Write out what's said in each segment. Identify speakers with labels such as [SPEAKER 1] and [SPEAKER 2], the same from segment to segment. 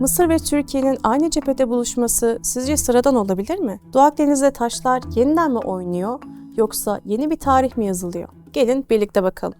[SPEAKER 1] Mısır ve Türkiye'nin aynı cephede buluşması sizce sıradan olabilir mi? Doğu Akdeniz'de taşlar yeniden mi oynuyor yoksa yeni bir tarih mi yazılıyor? Gelin birlikte bakalım.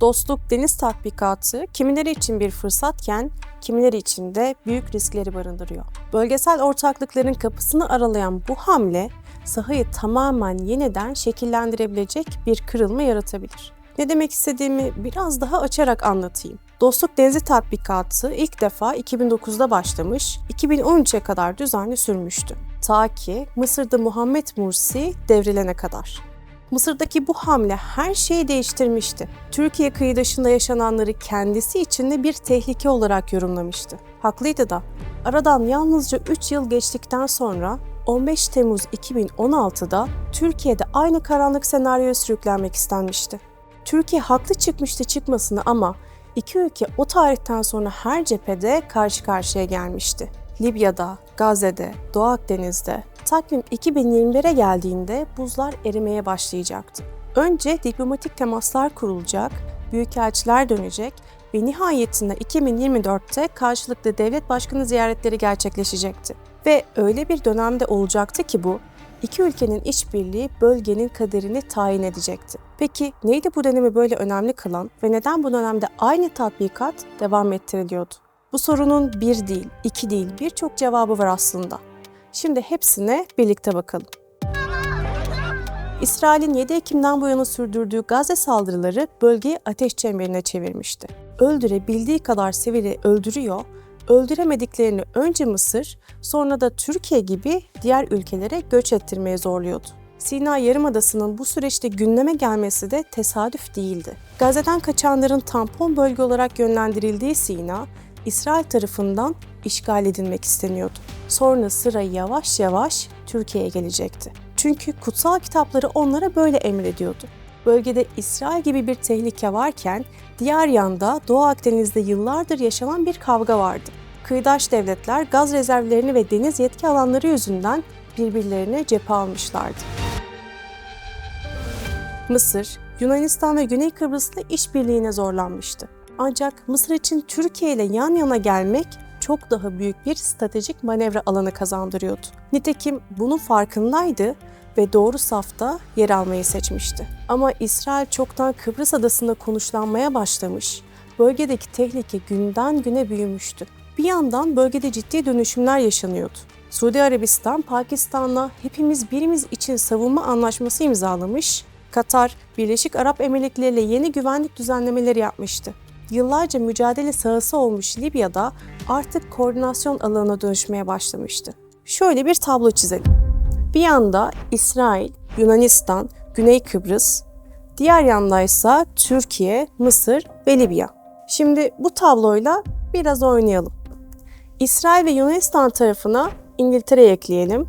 [SPEAKER 1] Dostluk deniz tatbikatı kimileri için bir fırsatken kimileri için de büyük riskleri barındırıyor. Bölgesel ortaklıkların kapısını aralayan bu hamle sahayı tamamen yeniden şekillendirebilecek bir kırılma yaratabilir. Ne demek istediğimi biraz daha açarak anlatayım. Dostluk Denizi tatbikatı ilk defa 2009'da başlamış, 2013'e kadar düzenli sürmüştü. Ta ki Mısır'da Muhammed Mursi devrilene kadar. Mısır'daki bu hamle her şeyi değiştirmişti. Türkiye kıyıdaşında yaşananları kendisi için de bir tehlike olarak yorumlamıştı. Haklıydı da. Aradan yalnızca 3 yıl geçtikten sonra 15 Temmuz 2016'da Türkiye'de aynı karanlık senaryoya sürüklenmek istenmişti. Türkiye haklı çıkmıştı çıkmasını ama iki ülke o tarihten sonra her cephede karşı karşıya gelmişti. Libya'da, Gazze'de, Doğu Akdeniz'de, takvim 2021'e geldiğinde buzlar erimeye başlayacaktı. Önce diplomatik temaslar kurulacak, büyükelçiler dönecek ve nihayetinde 2024'te karşılıklı devlet başkanı ziyaretleri gerçekleşecekti. Ve öyle bir dönemde olacaktı ki bu, iki ülkenin işbirliği bölgenin kaderini tayin edecekti. Peki neydi bu dönemi böyle önemli kılan ve neden bu dönemde aynı tatbikat devam ettiriliyordu? Bu sorunun bir değil, iki değil birçok cevabı var aslında. Şimdi hepsine birlikte bakalım. İsrail'in 7 Ekim'den bu yana sürdürdüğü Gazze saldırıları bölgeyi ateş çemberine çevirmişti. Öldürebildiği kadar sivili öldürüyor, öldüremediklerini önce Mısır, sonra da Türkiye gibi diğer ülkelere göç ettirmeye zorluyordu. Sina Yarımadası'nın bu süreçte gündeme gelmesi de tesadüf değildi. Gazze'den kaçanların tampon bölge olarak yönlendirildiği Sina, İsrail tarafından işgal edilmek isteniyordu. Sonra sıra yavaş yavaş Türkiye'ye gelecekti. Çünkü kutsal kitapları onlara böyle emrediyordu. Bölgede İsrail gibi bir tehlike varken diğer yanda Doğu Akdeniz'de yıllardır yaşanan bir kavga vardı. Kıyıdaş devletler gaz rezervlerini ve deniz yetki alanları yüzünden birbirlerine cephe almışlardı. Mısır, Yunanistan ve Güney Kıbrıs'la işbirliğine zorlanmıştı. Ancak Mısır için Türkiye ile yan yana gelmek çok daha büyük bir stratejik manevra alanı kazandırıyordu. Nitekim bunun farkındaydı ve doğru safta yer almayı seçmişti. Ama İsrail çoktan Kıbrıs adasında konuşlanmaya başlamış, bölgedeki tehlike günden güne büyümüştü. Bir yandan bölgede ciddi dönüşümler yaşanıyordu. Suudi Arabistan, Pakistan'la hepimiz birimiz için savunma anlaşması imzalamış, Katar, Birleşik Arap Emirlikleri ile yeni güvenlik düzenlemeleri yapmıştı. Yıllarca mücadele sahası olmuş Libya'da artık koordinasyon alanına dönüşmeye başlamıştı. Şöyle bir tablo çizelim. Bir yanda İsrail, Yunanistan, Güney Kıbrıs, diğer yanda ise Türkiye, Mısır ve Libya. Şimdi bu tabloyla biraz oynayalım. İsrail ve Yunanistan tarafına İngiltere'yi ekleyelim.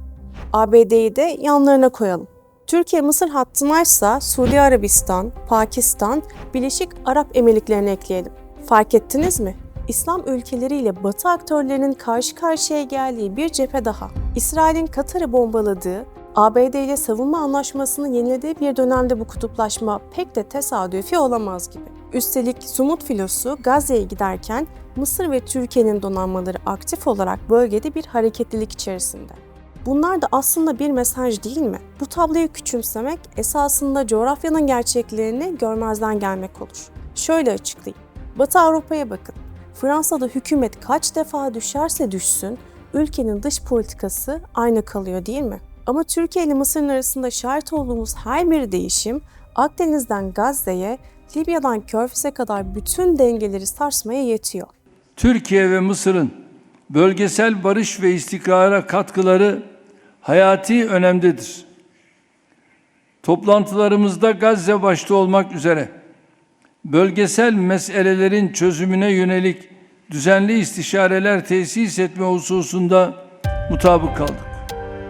[SPEAKER 1] ABD'yi de yanlarına koyalım. Türkiye-Mısır hattına ise Suudi Arabistan, Pakistan, Birleşik Arap Emirlikleri'ni ekleyelim. Fark ettiniz mi? İslam ülkeleriyle Batı aktörlerinin karşı karşıya geldiği bir cephe daha. İsrail'in Katar'ı bombaladığı, ABD ile savunma anlaşmasını yenilediği bir dönemde bu kutuplaşma pek de tesadüfi olamaz gibi. Üstelik Sumut filosu Gazze'ye giderken Mısır ve Türkiye'nin donanmaları aktif olarak bölgede bir hareketlilik içerisinde. Bunlar da aslında bir mesaj değil mi? Bu tabloyu küçümsemek esasında coğrafyanın gerçeklerini görmezden gelmek olur. Şöyle açıklayayım. Batı Avrupa'ya bakın. Fransa'da hükümet kaç defa düşerse düşsün, ülkenin dış politikası aynı kalıyor değil mi? Ama Türkiye ile Mısır'ın arasında şahit olduğumuz her bir değişim Akdeniz'den Gazze'ye, Libya'dan Körfez'e kadar bütün dengeleri sarsmaya yetiyor.
[SPEAKER 2] Türkiye ve Mısır'ın bölgesel barış ve istikrara katkıları hayati önemdedir. Toplantılarımızda Gazze başta olmak üzere bölgesel meselelerin çözümüne yönelik düzenli istişareler tesis etme hususunda mutabık kaldık.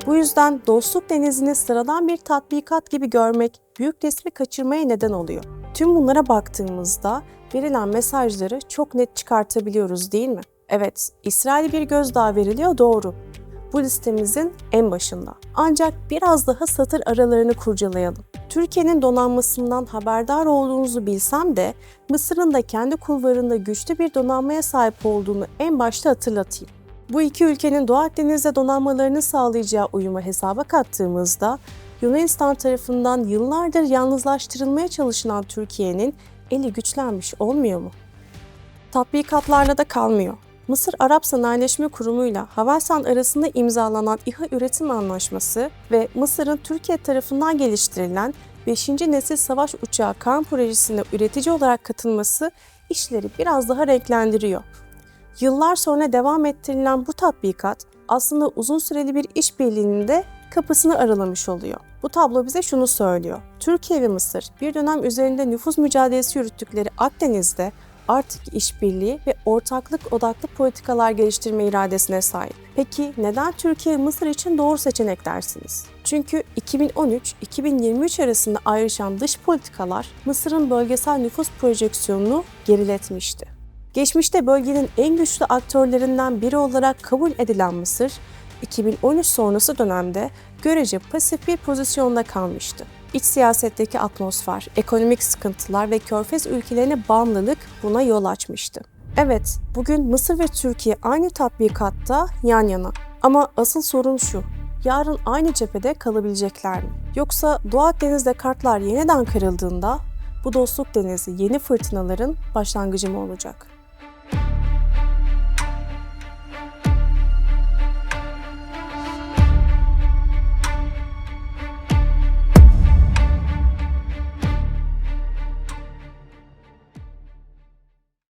[SPEAKER 1] Bu yüzden Dostluk Denizi'ni sıradan bir tatbikat gibi görmek büyük resmi kaçırmaya neden oluyor. Tüm bunlara baktığımızda verilen mesajları çok net çıkartabiliyoruz değil mi? Evet, İsrail'e bir gözdağı veriliyor doğru. Bu listemizin en başında. Ancak biraz daha satır aralarını kurcalayalım. Türkiye'nin donanmasından haberdar olduğunuzu bilsem de Mısır'ın da kendi kulvarında güçlü bir donanmaya sahip olduğunu en başta hatırlatayım. Bu iki ülkenin Doğu Akdeniz'de donanmalarını sağlayacağı uyumu hesaba kattığımızda Yunanistan tarafından yıllardır yalnızlaştırılmaya çalışılan Türkiye'nin eli güçlenmiş olmuyor mu? Tatbikatlarla da kalmıyor. Mısır Arap Sanayileşme Kurumu ile Havelsan arasında imzalanan İHA üretim anlaşması ve Mısır'ın Türkiye tarafından geliştirilen 5. nesil savaş uçağı Kaan projesine üretici olarak katılması işleri biraz daha renklendiriyor. Yıllar sonra devam ettirilen bu tatbikat aslında uzun süreli bir işbirliğinin de kapısını aralamış oluyor. Bu tablo bize şunu söylüyor. Türkiye ve Mısır bir dönem üzerinde nüfuz mücadelesi yürüttükleri Akdeniz'de artık işbirliği ve ortaklık odaklı politikalar geliştirme iradesine sahip. Peki neden Türkiye Mısır için doğru seçenek dersiniz? Çünkü 2013-2023 arasında ayrışan dış politikalar Mısır'ın bölgesel nüfus projeksiyonunu geriletmişti. Geçmişte bölgenin en güçlü aktörlerinden biri olarak kabul edilen Mısır, 2013 sonrası dönemde görece pasif bir pozisyonda kalmıştı. İç siyasetteki atmosfer, ekonomik sıkıntılar ve körfez ülkelerine bağımlılık buna yol açmıştı. Evet, bugün Mısır ve Türkiye aynı tatbikatta yan yana. Ama asıl sorun şu, yarın aynı cephede kalabilecekler mi? Yoksa Doğu Akdeniz'de kartlar yeniden kırıldığında bu dostluk denizi yeni fırtınaların başlangıcı mı olacak?